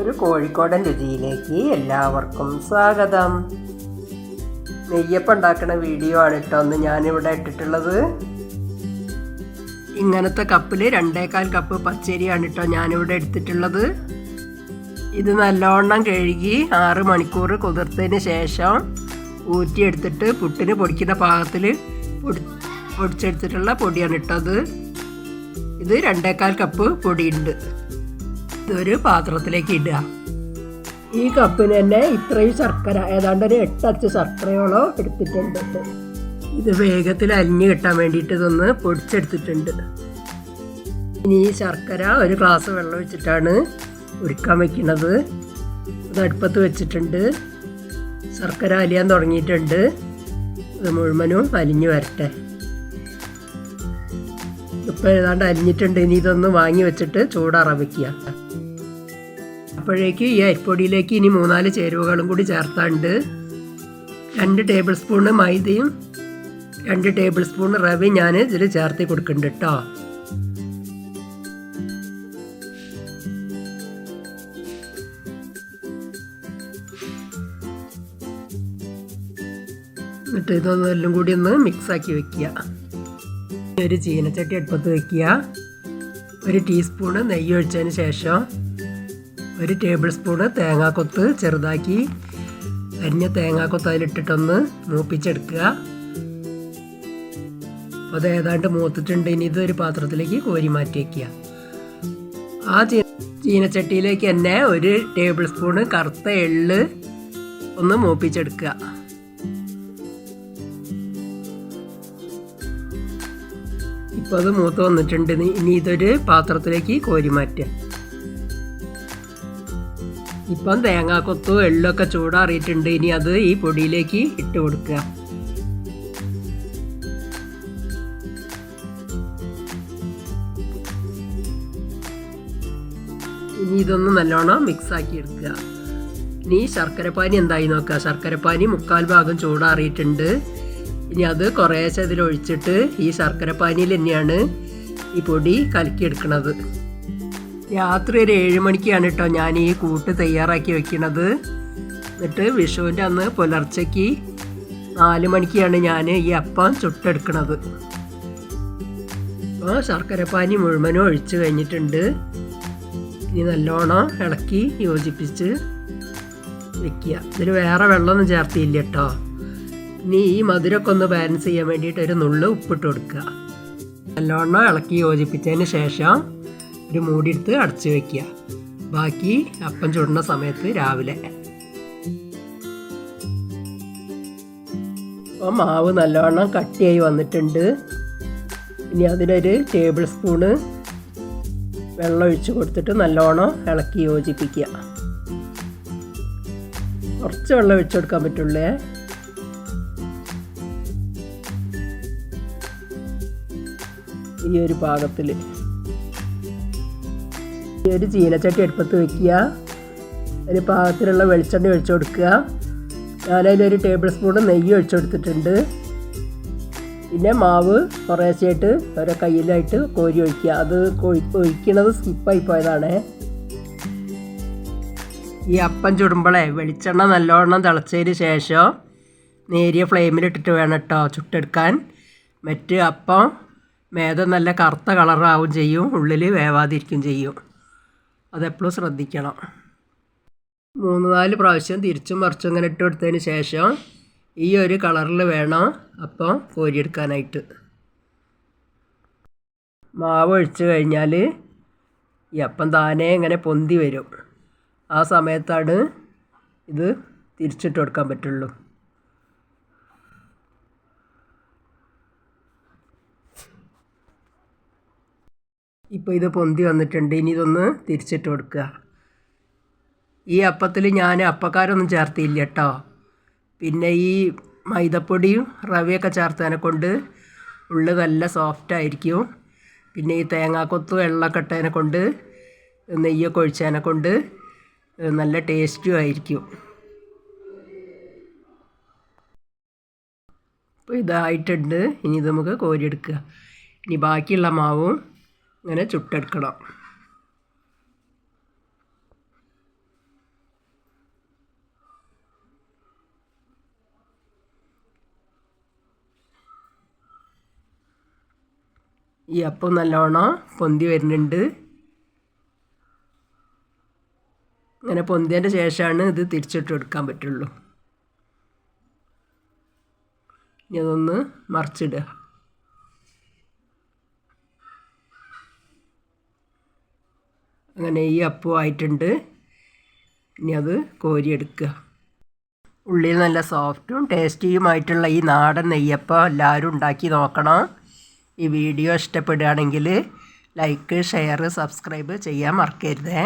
ഒരു കോഴിക്കോടൻ രുചിയിലേക്ക് എല്ലാവർക്കും സ്വാഗതം. നെയ്യപ്പം ഉണ്ടാക്കുന്ന വീഡിയോ ആണ് കേട്ടോ ഒന്ന് ഞാനിവിടെ ഇട്ടിട്ടുള്ളത്. ഇങ്ങനത്തെ കപ്പിൽ രണ്ടേകാൽ കപ്പ് പച്ചരിയാണ് കേട്ടോ ഞാനിവിടെ എടുത്തിട്ടുള്ളത്. ഇത് നല്ലോണം കഴുകി ആറ് മണിക്കൂർ കുതിർത്തതിന് ശേഷം ഊറ്റിയെടുത്തിട്ട് പുട്ടിന് പൊടിക്കുന്ന പാകത്തിൽ പൊടി പൊടിച്ചെടുത്തിട്ടുള്ള പൊടിയാണ് ഇട്ടത് ഇത് രണ്ടേകാൽ കപ്പ് പൊടിയുണ്ട്. ഇതൊരു പാത്രത്തിലേക്ക് ഇടുക. ഈ കപ്പിന് തന്നെ ഇത്രയും ശർക്കര ഏതാണ്ട് ഒരു എട്ടച്ച് ശർക്കരയോളം എടുത്തിട്ടുണ്ട്. ഇത് വേഗത്തിൽ അലിഞ്ഞു കിട്ടാൻ വേണ്ടിയിട്ട് ഇതൊന്ന് പൊടിച്ചെടുത്തിട്ടുണ്ട്. ഇനി ഈ ശർക്കര ഒരു ഗ്ലാസ് വെള്ളം വെച്ചിട്ടാണ് ഉരുക്കാൻ വെക്കുന്നത്. ഇത് അടുപ്പത്ത് വെച്ചിട്ടുണ്ട്. ശർക്കര അലിയാൻ തുടങ്ങിയിട്ടുണ്ട്. ഇത് മുഴുവനും അലിഞ്ഞു വരട്ടെ. ഇപ്പം ഏതാണ്ട് അലിഞ്ഞിട്ടുണ്ട്. ഇനി ഇതൊന്ന് വാങ്ങി വെച്ചിട്ട് ചൂടാറാൻ വെക്കുക. അപ്പോഴേക്ക് ഈ അരിപ്പൊടിയിലേക്ക് ഇനി മൂന്നാൽ ചേരുവകളും കൂടി ചേർത്താണ്ട് രണ്ട് ടേബിൾ സ്പൂണ് മൈദയും രണ്ട് ടേബിൾ സ്പൂൺ റവയും ഞാൻ ഇതിൽ ചേർത്ത് കൊടുക്കുന്നുണ്ട് കേട്ടോ എന്നിട്ട് ഇതൊന്നും എല്ലാം കൂടി ഒന്ന് മിക്സാക്കി വെക്കുക. ഒരു ചീനച്ചട്ടി അടുപ്പത്ത് വെക്കുക. ഒരു ടീസ്പൂണ് നെയ്യ് ഒഴിച്ചതിന് ശേഷം ഒരു ടേബിൾ സ്പൂണ് തേങ്ങാക്കൊത്ത് ചെറുതാക്കി അരിഞ്ഞ തേങ്ങാക്കൊത്ത് അതിലിട്ടിട്ടൊന്ന് മൂപ്പിച്ചെടുക്കുക. അപ്പോൾ അത് ഏതാണ്ട് മൂത്തിട്ടുണ്ട്. ഇനി ഇതൊരു പാത്രത്തിലേക്ക് കോരി മാറ്റി വയ്ക്കുക ആ ചീനച്ചട്ടിയിലേക്ക് തന്നെ ഒരു ടേബിൾ സ്പൂണ് കറുത്ത എള്ള് ഒന്ന് മൂപ്പിച്ചെടുക്കുക. ഇപ്പോൾ അത് മൂത്ത് വന്നിട്ടുണ്ട്. ഇനി ഇതൊരു പാത്രത്തിലേക്ക് കോരി മാറ്റുക. ഇപ്പം തേങ്ങാക്കൊത്തും എള്ളൊക്കെ ചൂടാറിയിട്ടുണ്ട്. ഇനി അത് ഈ പൊടിയിലേക്ക് ഇട്ട് കൊടുക്കുക. ഇനി ഇതൊന്ന് നല്ലോണം മിക്സ് ആക്കി എടുക്കുക. ഇനി ശർക്കരപ്പാനി എന്തായി നോക്കുക. ശർക്കരപ്പാനി മുക്കാൽ ഭാഗം ചൂടാറിയിട്ടുണ്ട്. ഇനി അത് കുറേശ്ശെ അതിലൊഴിച്ചിട്ട് ഈ ശർക്കരപ്പാനിയിൽ തന്നെയാണ് ഈ പൊടി കലക്കിയെടുക്കുന്നത് രാത്രി ഒരു ഏഴ് മണിക്കാണ് കേട്ടോ ഞാൻ ഈ കൂട്ട് തയ്യാറാക്കി വെക്കണത്. എന്നിട്ട് വിഷുവിന്റെ അന്ന് പുലർച്ചയ്ക്ക് നാല് മണിക്കാണ് ഞാൻ ഈ അപ്പം ചുട്ടെടുക്കുന്നത് അപ്പോൾ ശർക്കരപ്പാനി മുഴുവനും ഒഴിച്ച് കഴിഞ്ഞിട്ടുണ്ട്. ഇനി നല്ലോണം ഇളക്കി യോജിപ്പിച്ച് വെക്കുക. ഇതിൽ വേറെ വെള്ളമൊന്നും ചേർത്തിയില്ല കേട്ടോ. ഇനി ഈ മധുരമൊക്കെ ഒന്ന് ബാലൻസ് ചെയ്യാൻ വേണ്ടിയിട്ട് ഒരു നുള്ള് ഉപ്പിട്ട് കൊടുക്കുക. നല്ലോണം ഇളക്കി യോജിപ്പിച്ചതിന് ശേഷം ഒരു മൂടിയെടുത്ത് അടച്ചു വെക്കുക. ബാക്കി അപ്പം ചുടുന്ന സമയത്ത് രാവിലെ. അപ്പോൾ മാവ് നല്ലവണ്ണം കട്ടിയായി വന്നിട്ടുണ്ട്. ഇനി അതിനൊരു ടേബിൾ സ്പൂണ് വെള്ളം ഒഴിച്ച് കൊടുത്തിട്ട് നല്ലവണ്ണം ഇളക്കി യോജിപ്പിക്കുക. കുറച്ച് വെള്ളം ഒഴിച്ചു കൊടുക്കാൻ പറ്റുള്ളേ? ഈ ഒരു പാകത്തിൽ ഒരു ചീനച്ചട്ടി അടുപ്പത്ത് വെക്കുക. ഒരു പാകത്തിലുള്ള വെളിച്ചെണ്ണ ഒഴിച്ചു കൊടുക്കുക. ഞാനതിലൊരു ടേബിൾ സ്പൂൺ നെയ്യ് ഒഴിച്ചു കൊടുത്തിട്ടുണ്ട്. പിന്നെ മാവ് കുറേശ്ശായിട്ട് ഓരോ കയ്യിലായിട്ട് കോരി ഒഴിക്കുക. അത് ഒഴിക്കണത് സ്കിപ്പായി പോയതാണ്. ഈ അപ്പം ചുടുമ്പോളേ വെളിച്ചെണ്ണ നല്ലോണം തിളച്ചതിന് ശേഷം നേരിയ ഫ്ലെയിമിലിട്ടിട്ട് വേണം കേട്ടോ ചുട്ടെടുക്കാൻ. മറ്റ് അപ്പം മേധം നല്ല കറുത്ത കളറാവും ചെയ്യും. ഉള്ളിൽ വേവാതിരിക്കും ചെയ്യും. അതെപ്പോഴും ശ്രദ്ധിക്കണം. മൂന്ന് നാല് പ്രാവശ്യം തിരിച്ചും മറിച്ചും അങ്ങനെ ഇട്ട് കൊടുത്തതിന് ശേഷം ഈ ഒരു കളറിൽ വേണം അപ്പം കോരിയെടുക്കാനായിട്ട്. മാവ് ഒഴിച്ച് കഴിഞ്ഞാൽ ഈ അപ്പം താനേ ഇങ്ങനെ പൊന്തി വരും. ആ സമയത്താണ് ഇത് തിരിച്ചിട്ട് കൊടുക്കാൻ പറ്റുള്ളൂ. ഇപ്പോൾ ഇത് പൊന്തി വന്നിട്ടുണ്ട്. ഇനി ഇതൊന്ന് തിരിച്ചിട്ട് കൊടുക്കുക. ഈ അപ്പത്തിൽ ഞാൻ അപ്പക്കാരൊന്നും ചേർത്തില്ല കേട്ടോ പിന്നെ ഈ മൈദപ്പൊടിയും റവയൊക്കെ ചേർത്തതിനെ കൊണ്ട് ഉള്ളു നല്ല സോഫ്റ്റ് ആയിരിക്കും. പിന്നെ ഈ തേങ്ങാക്കൊത്ത് വെള്ളമൊക്കെ ഇട്ടതിനെ കൊണ്ട് നെയ്യൊക്കെ ഒഴിച്ചതിനെ കൊണ്ട് നല്ല ടേസ്റ്റും ആയിരിക്കും. അപ്പോൾ ഇതായിട്ടുണ്ട്. ഇനി ഇത് നമുക്ക് കോരിയെടുക്കുക. ഇനി ബാക്കിയുള്ള മാവും ഇങ്ങനെ ചുട്ടെടുക്കണം. ഈ അപ്പം നല്ലോണം പൊന്തി വരുന്നുണ്ട്. ഇങ്ങനെ പൊന്തിയതിന്റെ ശേഷമാണ് ഇത് തിരിച്ചിട്ട് എടുക്കാൻ പറ്റുള്ളൂ. ഇനി അതൊന്ന് മറിച്ചിടുക. അങ്ങനെ ഈ അപ്പം ആയിട്ടുണ്ട്. ഇനി അത് കോരിയെടുക്കുക. ഉള്ളിൽ നല്ല സോഫ്റ്റും ടേസ്റ്റിയുമായിട്ടുള്ള ഈ നാടൻ നെയ്യപ്പം എല്ലാവരും ഉണ്ടാക്കി നോക്കണം. ഈ വീഡിയോ ഇഷ്ടപ്പെടുകയാണെങ്കിൽ ലൈക്ക് ഷെയർ സബ്സ്ക്രൈബ് ചെയ്യാൻ മറക്കരുതേ.